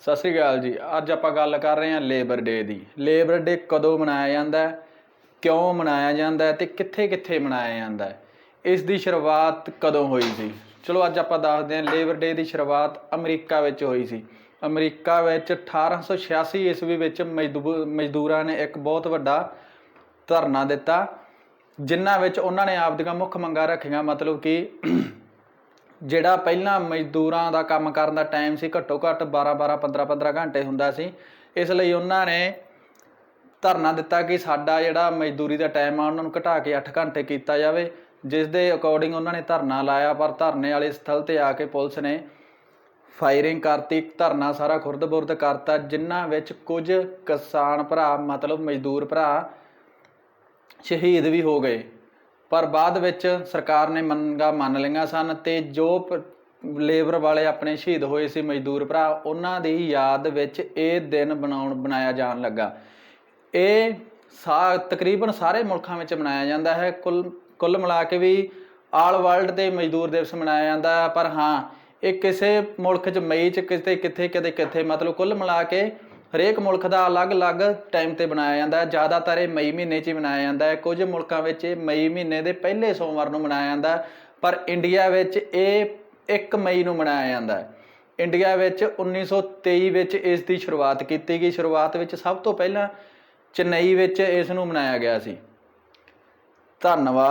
ਸਤਿ ਸ੍ਰੀ ਅਕਾਲ ਜੀ। ਅੱਜ ਆਪਾਂ ਗੱਲ ਕਰ ਰਹੇ ਹਾਂ ਲੇਬਰ ਡੇ ਦੀ। ਲੇਬਰ ਡੇ ਕਦੋਂ ਮਨਾਇਆ ਜਾਂਦਾ ਹੈ? ਕਿਉਂ ਮਨਾਇਆ ਜਾਂਦਾ ਹੈ ਤੇ ਕਿੱਥੇ-ਕਿੱਥੇ ਮਨਾਇਆ ਜਾਂਦਾ ਹੈ? ਇਸ ਦੀ ਸ਼ੁਰੂਆਤ ਕਦੋਂ ਹੋਈ ਸੀ? ਚਲੋ ਅੱਜ ਆਪਾਂ ਦੱਸਦੇ ਹਾਂ, ਲੇਬਰ ਡੇ ਦੀ ਸ਼ੁਰੂਆਤ ਅਮਰੀਕਾ ਵਿੱਚ ਹੋਈ ਸੀ। ਅਮਰੀਕਾ ਵਿੱਚ 1886 ਈਸਵੀ ਵਿੱਚ ਮਜ਼ਦੂ- ਮਜ਼ਦੂਰਾਂ ਨੇ ਇੱਕ ਬਹੁਤ ਵੱਡਾ ਧਰਨਾ ਦਿੱਤਾ ਜਿਨ੍ਹਾਂ ਵਿੱਚ ਉਹਨਾਂ ਨੇ ਆਪਦੀਆਂ ਮੁੱਖ ਮੰਗਾਂ ਰੱਖੀਆਂ, ਮਤਲਬ ਕਿ ਜਿਹੜਾ ਪਹਿਲਾਂ ਮਜ਼ਦੂਰਾਂ ਦਾ ਕੰਮ ਕਰਨ ਦਾ ਟਾਈਮ ਸੀ, ਘੱਟੋ ਘੱਟ 12 12 15 15 ਘੰਟੇ ਹੁੰਦਾ ਸੀ। ਇਸ ਲਈ ਉਹਨਾਂ ਨੇ ਧਰਨਾ ਦਿੱਤਾ ਕਿ ਸਾਡਾ ਜਿਹੜਾ ਮਜ਼ਦੂਰੀ ਦਾ ਟਾਈਮ ਆ, ਉਹਨਾਂ ਨੂੰ ਘਟਾ ਕੇ 8 ਘੰਟੇ ਕੀਤਾ ਜਾਵੇ। ਜਿਸ ਦੇ ਅਕੋਰਡਿੰਗ ਉਹਨਾਂ ਨੇ ਧਰਨਾ ਲਾਇਆ, ਪਰ ਧਰਨੇ ਵਾਲੇ ਸਥਲ ਤੇ ਆ ਕੇ ਪੁਲਿਸ ਨੇ ਫਾਇਰਿੰਗ ਕਰਤੀ। ਧਰਨਾ ਸਾਰਾ ਖੁਰਦ-ਬੁਰਦ ਕਰਤਾ, ਜਿਨ੍ਹਾਂ ਵਿੱਚ ਕੁਝ ਕਿਸਾਨ ਭਰਾ, ਮਤਲਬ ਮਜ਼ਦੂਰ ਭਰਾ ਸ਼ਹੀਦ ਵੀ ਹੋ ਗਏ। ਪਰ ਬਾਅਦ ਵਿੱਚ ਸਰਕਾਰ ਨੇ ਮੰਗਾ ਮੰਨ ਲਈਆਂ ਸਨ ਤੇ ਜੋ ਪ- ਲੇਬਰ ਵਾਲੇ ਆਪਣੇ ਸ਼ਹੀਦ ਹੋਏ ਸੀ ਮਜ਼ਦੂਰ ਭਰਾ, ਉਹਨਾਂ ਦੀ ਯਾਦ ਵਿੱਚ ਇਹ ਦਿਨ ਬਣਾਉਣ, ਬਣਾਇਆ ਜਾਣ ਲੱਗਾ। ਇਹ ਸਾ, ਤਕਰੀਬਨ ਸਾਰੇ ਮੁਲਕਾਂ ਵਿੱਚ ਮਨਾਇਆ ਜਾਂਦਾ ਹੈ। ਕੁੱਲ ਕੁੱਲ ਮਿਲਾ ਕੇ ਵੀ ਆਲ ਵਰਲਡ ਤੇ ਮਜ਼ਦੂਰ ਦਿਵਸ ਮਨਾਇਆ ਜਾਂਦਾ ਹੈ। ਪਰ ਹਾਂ, ਇਹ ਕਿਸੇ ਮੁਲਕ 'ਚ ਮਈ 'ਚ ਕਿਤੇ, ਕਿੱਥੇ ਕਿਤੇ, ਕਿੱਥੇ, ਮਤਲਬ ਕੁੱਲ ਮਿਲਾ ਕੇ ਹਰੇਕ ਮੁਲਕ ਦਾ ਅਲੱਗ-ਅਲੱਗ ਟਾਈਮ ਤੇ ਬਣਾਇਆ ਜਾਂਦਾ ਹੈ। ਜ਼ਿਆਦਾਤਰ ਇਹ ਮਈ ਮਹੀਨੇ 'ਚ ਹੀ ਮਨਾਇਆ ਜਾਂਦਾ ਹੈ। ਕੁਝ ਮੁਲਕਾਂ ਵਿੱਚ ਇਹ ਮਈ ਮਹੀਨੇ ਦੇ ਪਹਿਲੇ ਸੋਮਵਾਰ ਨੂੰ ਮਨਾਇਆ ਜਾਂਦਾ ਪਰ ਇੰਡੀਆ ਵਿੱਚ ਇਹ 1 ਮਈ ਨੂੰ ਮਨਾਇਆ ਜਾਂਦਾ ਹੈ। ਇੰਡੀਆ ਵਿੱਚ 1923 ਵਿੱਚ ਇਸ ਦੀ ਸ਼ੁਰੂਆਤ ਕੀਤੀ ਗਈ। ਸ਼ੁਰੂਆਤ ਵਿੱਚ ਸਭ ਤੋਂ ਪਹਿਲਾਂ ਚੇਨਈ ਵਿੱਚ ਇਸ ਨੂੰ ਮਨਾਇਆ ਗਿਆ ਸੀ। ਧੰਨਵਾਦ।